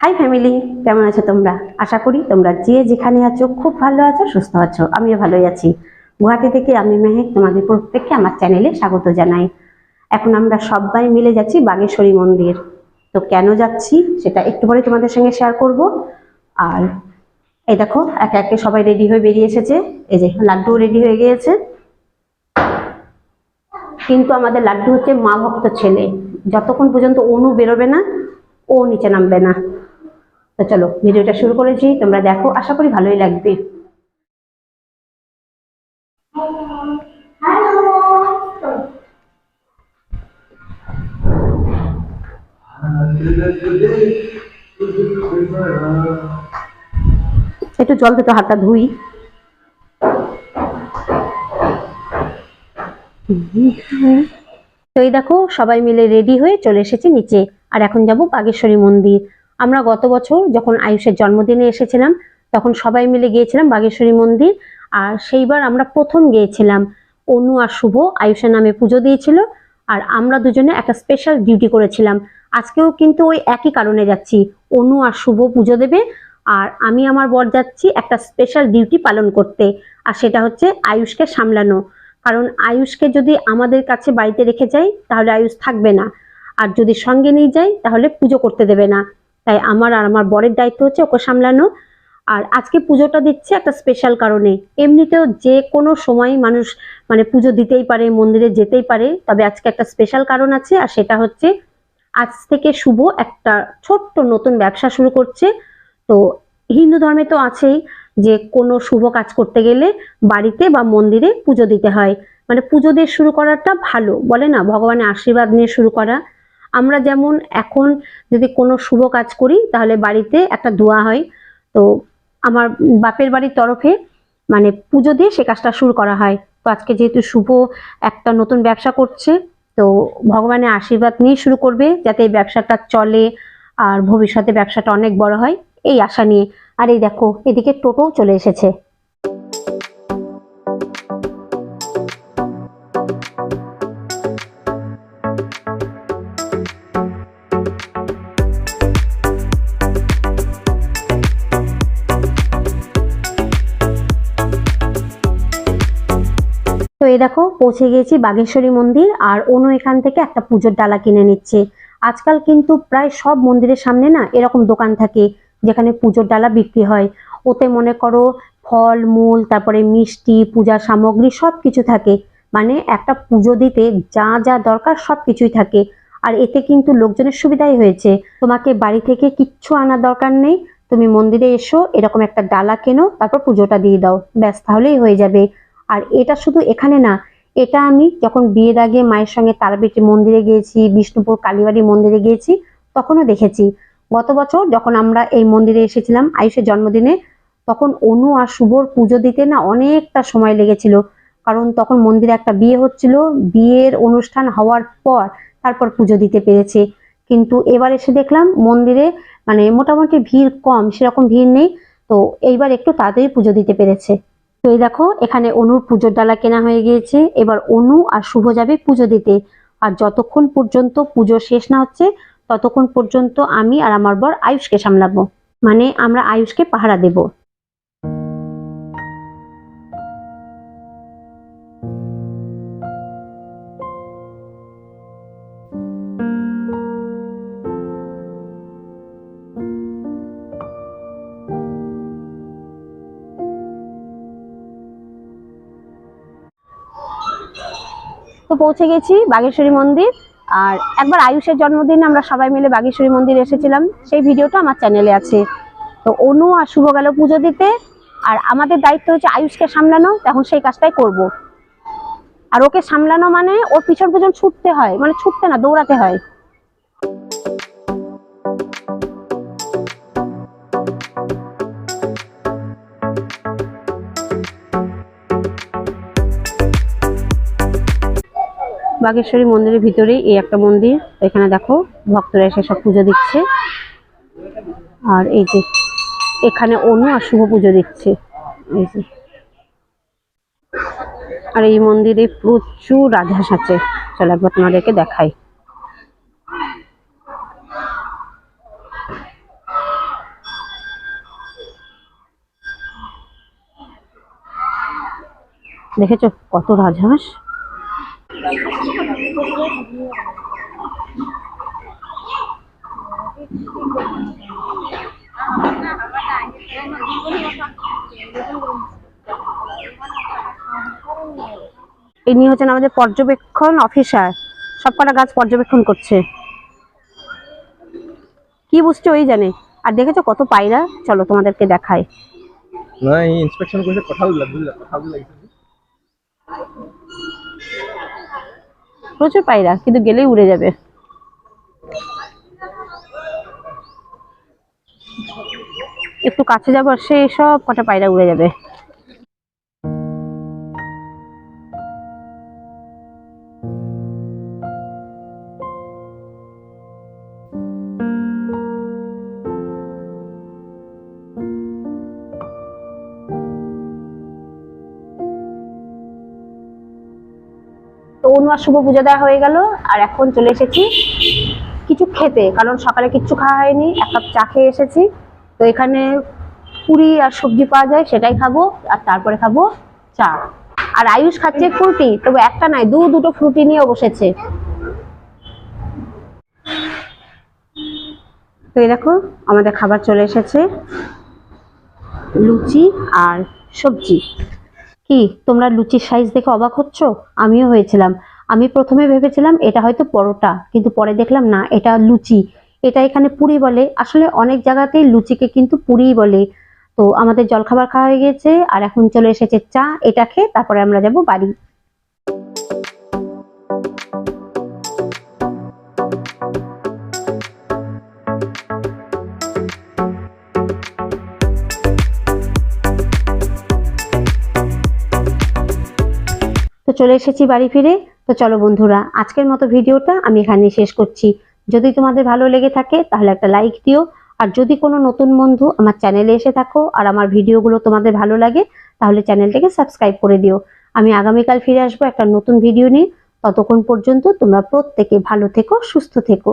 High family কেমন আছো তোমরা? আশা করি তোমরা যে যেখানে আছো, খুব ভালো আছো, সুস্থ আছো। আমিও ভালোই আছি। গুয়াহাটি থেকে আমি মেহেক তোমাদের প্রত্যেককে আমার চ্যানেলে স্বাগত জানাই। এখন আমরা সবাই মিলে যাচ্ছি বাগেশ্বরী মন্দির। তো কেন যাচ্ছি, সেটা একটু পরে তোমাদের সঙ্গে শেয়ার করব। আর এই দেখো, একে একে সবাই রেডি হয়ে বেরিয়ে এসেছে। এই যে লাড্ডু রেডি হয়ে গিয়েছে। কিন্তু আমাদের লাড্ডু হচ্ছে মা ভক্ত ছেলে। যতক্ষণ পর্যন্ত অনু বেরোবে না, ও নিচে নামবে না। তো চলো, ভিডিওটা শুরু করেছি, তোমরা দেখো, আশা করি ভালোই লাগবে। একটু জল থেকে হাতটা ধুই। তো এই দেখো, সবাই মিলে রেডি হয়ে চলে এসেছি নিচে। আর এখন যাব বাগেশ্বরী মন্দির। আমরা গত বছর যখন আয়ুষের জন্মদিনে এসেছিলাম, তখন সবাই মিলে গিয়েছিলাম বাগেশ্বরী মন্দির। আর সেইবার আমরা প্রথম গিয়েছিলাম অনু আর শুভ আয়ুষের নামে পুজো দিয়েছিল। আর আমরা দুজনে একটা স্পেশাল ডিউটি করেছিলাম। আজকেও কিন্তু ওই একই কারণে যাচ্ছি। অনু আর শুভ পুজো দেবে। আর আমি আমার বর যাচ্ছি একটা স্পেশাল ডিউটি পালন করতে। আর সেটা হচ্ছে আয়ুষকে সামলানো। কারণ আয়ুষকে যদি আমাদের কাছে বাড়িতে রেখে যাই, তাহলে আয়ুষ থাকবে না। আর যদি সঙ্গে নিয়ে যাই, তাহলে পুজো করতে দেবে না। তাই আমার আর আমার বরের দায়িত্ব হচ্ছে ওকে সামলানো। আর আজকে পুজোটা দিচ্ছে একটা স্পেশাল কারণে। এমনিতেও যে কোনো সময় মানুষ মানে পুজো দিতেই পারে, মন্দিরে যেতেই পারে, তবে আজকে একটা স্পেশাল কারণ আছে আর সেটা হচ্ছে আজ থেকে শুভ একটা ছোট্ট নতুন ব্যবসা শুরু করছে। তো হিন্দু ধর্মে তো আছেই যে কোনো শুভ কাজ করতে গেলে বাড়িতে বা মন্দিরে পুজো দিতে হয়। মানে পুজো দিয়ে শুরু করাটা ভালো, বলে না? ভগবানের আশীর্বাদ নিয়ে শুরু করা। আমরা যেমন এখন যদি কোনো শুভ কাজ করি, তাহলে বাড়িতে একটা দোয়া হয়। তো আমার বাপের বাড়ির তরফে মানে পুজো দিয়ে সে কাজটা শুরু করা হয়। তো আজকে যেহেতু শুভ একটা নতুন ব্যবসা করছে, তো ভগবানের আশীর্বাদ নিয়ে শুরু করবে যাতে এই ব্যবসাটা চলে আর ভবিষ্যতে ব্যবসাটা অনেক বড় হয়, এই আশা নিয়ে। আর এই দেখো, এদিকে টোটোও চলে এসেছে। তো এই দেখো, পৌঁছে গিয়েছি বাগেশ্বরী মন্দির আর অনু এখান থেকে একটা পুজোর ডালা কিনে নিচ্ছে। আজকাল কিন্তু প্রায় সব মন্দিরের সামনে না এরকম দোকান থাকে যেখানে পুজোর ডালা বিক্রি হয়। ওতে মনে করো ফল, মূল, তারপরে মিষ্টি পূজার সামগ্রী সব কিছু থাকে। মানে একটা পুজো দিতে যা যা দরকার সব কিছুই থাকে। আর এতে কিন্তু লোকজনের সুবিধাই হয়েছে। তোমাকে বাড়ি থেকে কিচ্ছু আনার দরকার নেই। তুমি মন্দিরে এসো, এরকম একটা ডালা কেনো, তারপর পুজোটা দিয়ে দাও। ব্যাস, তাহলেই হয়ে যাবে। আর এটা শুধু এখানে না, এটা আমি যখন বিয়ের আগে মায়ের সঙ্গে তারাপীঠে মন্দিরে গিয়েছি, বিষ্ণুপুর কালীবাড়ি মন্দিরে গিয়েছি, তখনও দেখেছি। গত বছর যখন আমরা এই মন্দিরে এসেছিলাম, আয়ুষের জন্মদিনে, তখন অনু আর শুভর পুজো দিতে না অনেকটা সময় লেগেছিল। কারণ তখন মন্দিরে একটা বিয়ে হচ্ছিল, বিয়ের অনুষ্ঠান হওয়ার পর তারপর পুজো দিতে পেরেছে। কিন্তু এবার এসে দেখলাম মন্দিরে মানে মোটামুটি ভিড় কম, সেরকম ভিড় নেই। তো এইবার একটু তাড়াতাড়ি পুজো দিতে পেরেছে। তো এই দেখো, এখানে অনুর পুজোর ডালা কেনা হয়ে গিয়েছে। এবার অনু আর শুভ যাবে পুজো দিতে। আর যতক্ষণ পর্যন্ত পুজো শেষ না হচ্ছে, ততক্ষণ পর্যন্ত আমি আর আমার বর আয়ুষকে সামলাবো। মানে আমরা আয়ুষকে পাহারা দেব। তো পৌঁছে গেছি বাগেশ্বরী মন্দির। আর একবার আয়ুষের জন্মদিন আমরা সবাই মিলে বাগেশ্বরী মন্দির এসেছিলাম। সেই ভিডিওটা আমার চ্যানেলে আছে। তো অনু আর শুভ গেল পুজো দিতে। আর আমাদের দায়িত্ব হচ্ছে আয়ুষকে সামলানো তখন সেই কাজটাই করব। আর ওকে সামলানো মানে ওর পিছন পিছন ছুটতে হয় মানে ছুটতে না, দৌড়াতে হয়। বাগেশ্বরী মন্দিরের ভিতরে এই একটা মন্দির। এখানে দেখো ভক্তরা এসে সব পুজো দিচ্ছে। আর এই যে এখানে অনু আর শুভ পুজো দিচ্ছে। এই যে। আর এই মন্দিরে প্রচুর রাজহাঁস আছে। চলো একবার তোমাদেরকে দেখাই। দেখেছ কত রাজহাঁস? ইনি হচ্ছেন আমাদের পর্যবেক্ষণ অফিসার। সবকটা গাছ পর্যবেক্ষণ করছে। কি বুঝছে ওই জানে? আর দেখেছ কত পায়রা? চলো তোমাদেরকে দেখায় না ইন্সপেকশন করছে, কঁঠাল বুঝলা কঁঠাল লাগছে প্রচুর পায়রা, কিন্তু গেলেই উড়ে যাবে। একটু কাছে যাব সে সব কটা পায়রা উড়ে যাবে। অনুয়ার শুভ পুজো দেওয়া হয়ে গেল, আর এখন চলে এসেছি কিছু খেতে, কারণ সকালে কিচ্ছু খাওয়া হয়নি, এক কাপ চা খেয়ে এসেছি। তো এখানে পুরি আর সবজি পাওয়া যায়, সেটাই খাব, আর তারপরে খাব চা। আর আয়ুষ খাচ্ছে ফ্রুটি, তবে একটা নয়, দু দুটো ফ্রুটি নিয়ে বসেছে। তো এই দেখো, আমাদের খাবার চলে এসেছে, লুচি আর সবজি। কি, তোমরা লুচির সাইজ দেখে অবাক হচ্ছ? আমিও হয়েছিলাম। আমি প্রথমে ভেবেছিলাম এটা হয়তো পরোটা, কিন্তু পরে দেখলাম না, এটা লুচি। এটা এখানে পুরি বলে। আসলে অনেক জায়গাতেই লুচিকে কিন্তু পুরিই বলে। তো আমাদের জলখাবার খাওয়া হয়ে গেছে, আর এখন চলে এসেছে চা। এটা খেয়ে তারপরে আমরা যাব বাড়ি। চলে এসেছি বাড়ি ফিরে। তো চলো বন্ধুরা, আজকের মতো ভিডিওটা আমি এখানে শেষ করছি। যদি তোমাদের ভালো লেগে থাকে, তাহলে একটা লাইক দিও। আর যদি কোনো নতুন বন্ধু আমার চ্যানেলে এসে থাকো আর আমার ভিডিওগুলো তোমাদের ভালো লাগে, তাহলে চ্যানেলটাকে সাবস্ক্রাইব করে দিও। আমি আগামীকাল ফিরে আসব একটা নতুন ভিডিও নিয়ে। ততক্ষণ পর্যন্ত তোমরা প্রত্যেকে ভালো থেকো, সুস্থ থেকো।